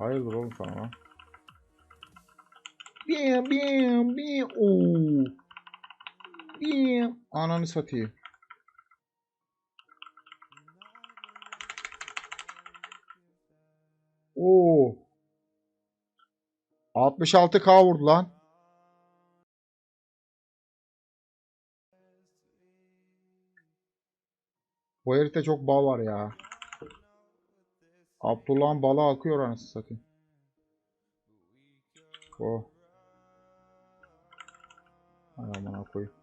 Hayırdır oğlum sana lan? Bim bim bim. Oo. Bim. Ananı satayım. Oo. 66k vurdu lan. Bu herifte çok bal var ya. Abdullah'ın balı akıyor anasını satayım. Oh. Hay amına koyayım.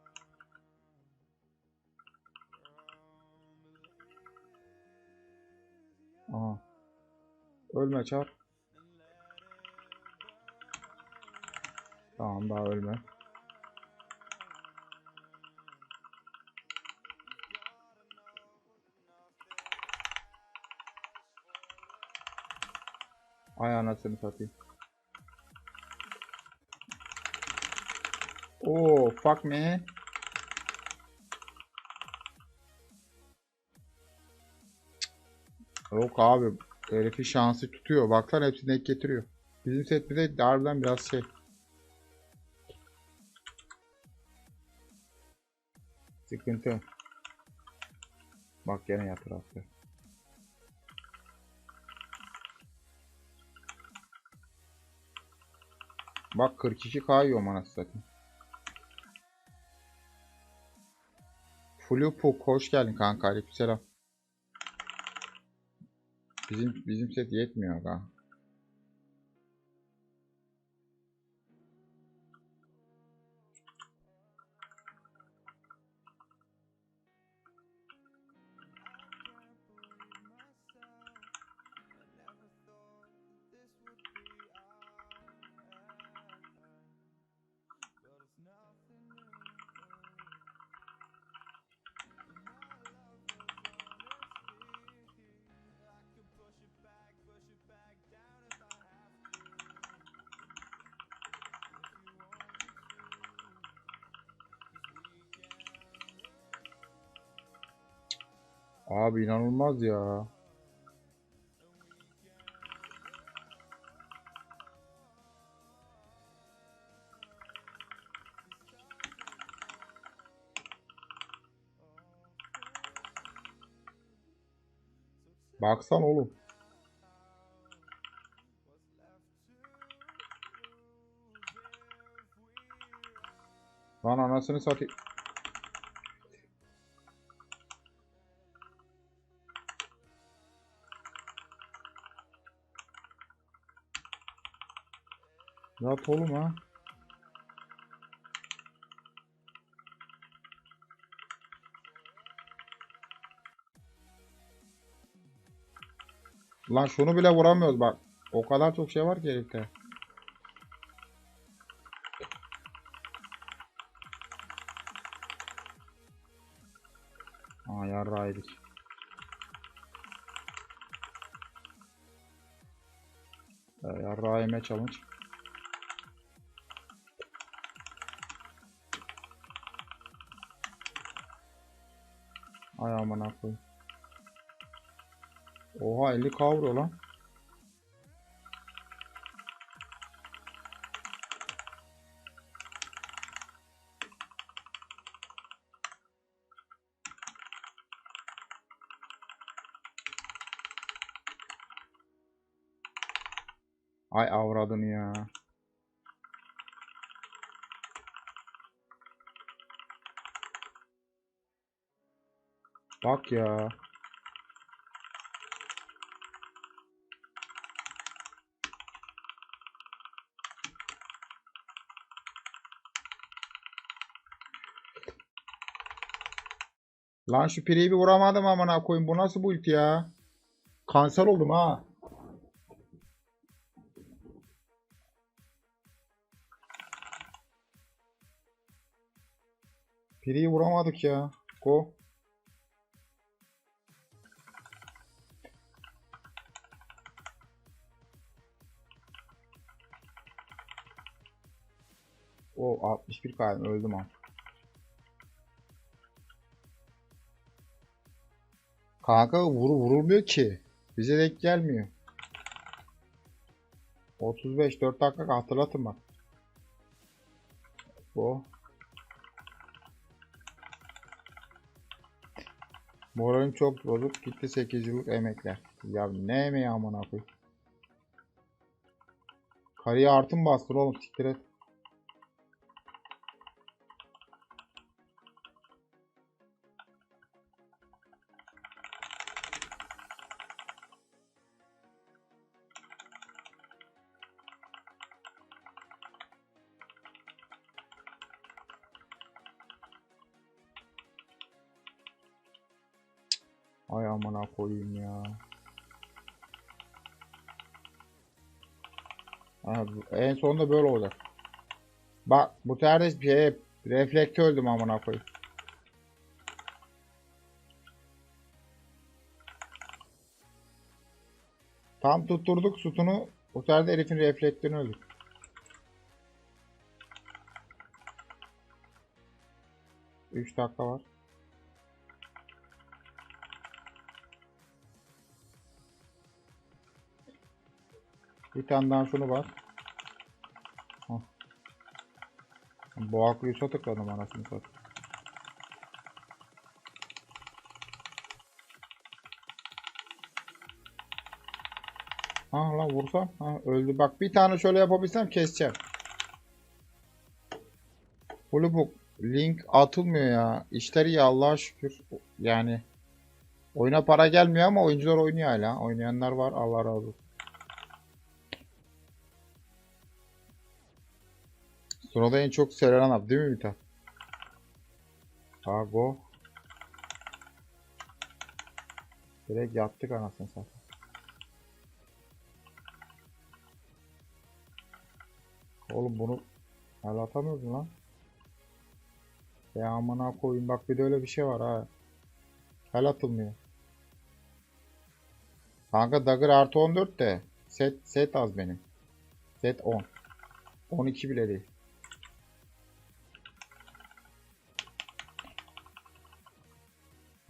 Aha. Ölme çar. Tamam daha ölme. Ay anasını satayım. Oh fuck me. Yok abi. Herifi şansı tutuyor. Baksana hepsini ek getiriyor. Bizim set bir de harbiden biraz şey. Sıkıntı. Bak gene yatır attı. Bak 42 kayıyor anasını satayım. Flupuk hoş geldin kanka aleykümselam. Bizim bizim set yetmiyor aga. Abi inanılmaz ya. Baksan oğlum. Lan anasını satayım. Yat oğlum ha. Lan şunu bile vuramıyoruz bak. O kadar çok şey var ki herifte. Aa yarrağıydık. Ee, yarrağı yeme challenge. Ay koyayım. Oha 50 kavruyor lan. Ay avradını ya. Bak ya. Lan şu pireyi bir vuramadım amına koyayım. Bu nasıl bu ulti ya? Kanser oldum ha. Pireyi vuramadık ya. Go. O 61 kaldım öldüm ha. Kanka vur, vurulmuyor ki. Bize denk gelmiyor. 35 4 dakika hatırlatın bak. Bu. Moralim çok bozuk. Gitti 8 yıllık emekler. Ya ne emeği amına koyayım. Karıya artım bastır oğlum siktir et. Ay amına koyayım ya. Ha, bu- en sonunda böyle olacak. Bak bu sefer de şey, reflekte öldüm amına koyayım. Tam tutturduk sütunu. Bu de herifin reflektörünü öldük. Üç dakika var. Bir tane daha şunu bas. Hah. Boğa kuyusa tıkladım anasını satayım. Ha lan vursam. Ha öldü. Bak bir tane şöyle yapabilsem keseceğim. Kulübük link atılmıyor ya. İşleri iyi Allah'a şükür. Yani oyuna para gelmiyor ama oyuncular oynuyor hala. Oynayanlar var. Allah razı olsun. Sırada en çok Seren abi değil mi Mithat? Ha go. Direkt yattık anasını satayım. Oğlum bunu hala atamıyoruz lan? Ya amına koyayım bak bir de öyle bir şey var ha. Hel atılmıyor. Kanka Dagger artı 14 de set set az benim. Set 10. 12 bile değil.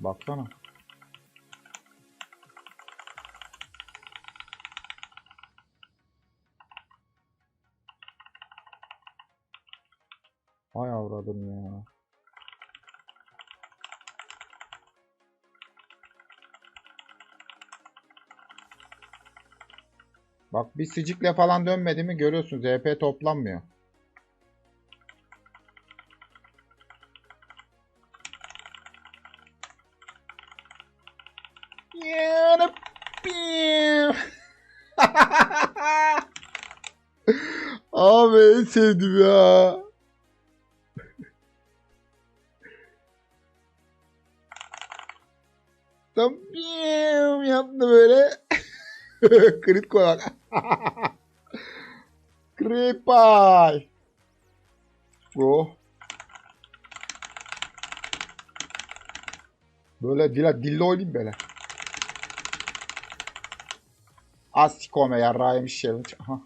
Baksana. Ay avradım ya. Bak bir sicikle falan dönmedi mi görüyorsunuz. EP toplanmıyor. Abi en sevdim ya. Tam yaptı böyle. Crit koyak. Kripay. Bro. Böyle dile, dille oynayayım böyle. Asikome yarrağıymış challenge. Aha.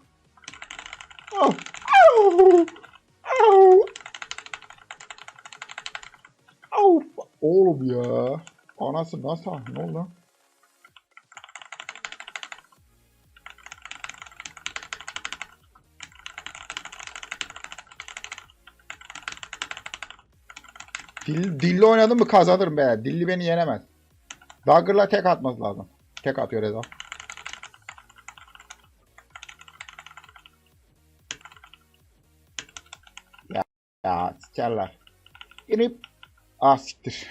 Ya. Anası nasıl? Ne oldu? Dil, dilli oynadım mı kazanırım be. Dilli beni yenemez. Dagger'la tek atması lazım. Tek atıyor Reza. Ya, ya sikerler. İnip. Ah siktir.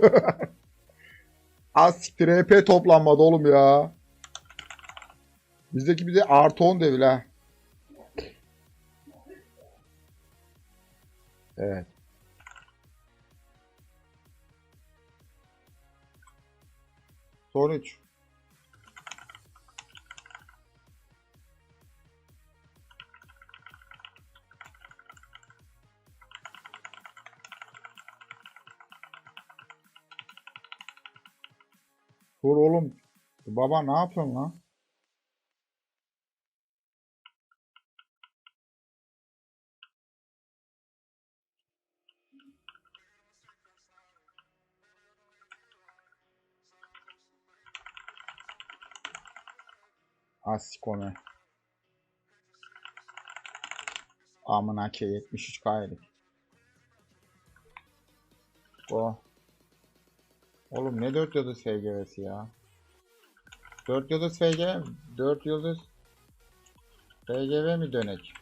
ah siktir. EP toplanmadı oğlum ya. Bizdeki bize artı 10 devir ha. Evet. Soru Dur oğlum. Baba ne yapıyorsun lan? Asikome. Amına ke 73 kaydık. O. Oğlum ne 4 yıldız FGV'si ya? 4 yıldız FGV mi? 4 yıldız FGV mi dönek?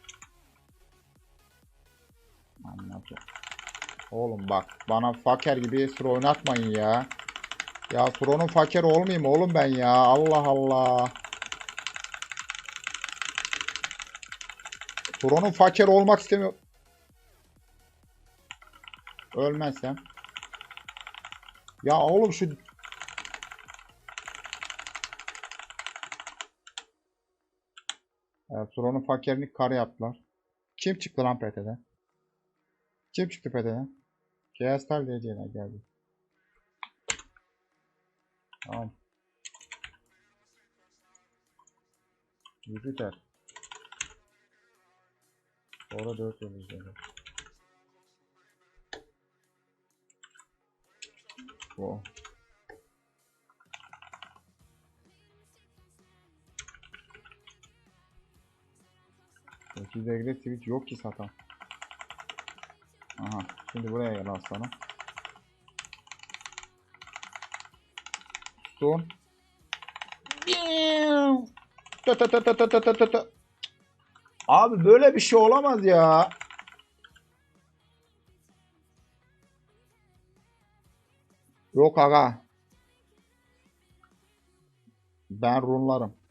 Anladım. Oğlum bak bana faker gibi sur oynatmayın ya. Ya Suro'nun fakir olmayayım oğlum ben ya. Allah Allah. Suro'nun fakir olmak istemiyorum. Ölmezsem. Ya oğlum şu Evet, Suro'nun fakirini kare yaptılar. Kim çıktı lan PT'den? Kim çıktı PT'den? Keastal DC'den geldi. Tamam. Jüpiter. Sonra 4 yıl izledi. Wow. Peki degre tweet yok ki satan. Aha şimdi buraya gel aslanım. Stone. Abi böyle bir şey olamaz ya. Yok aga. Ben runlarım.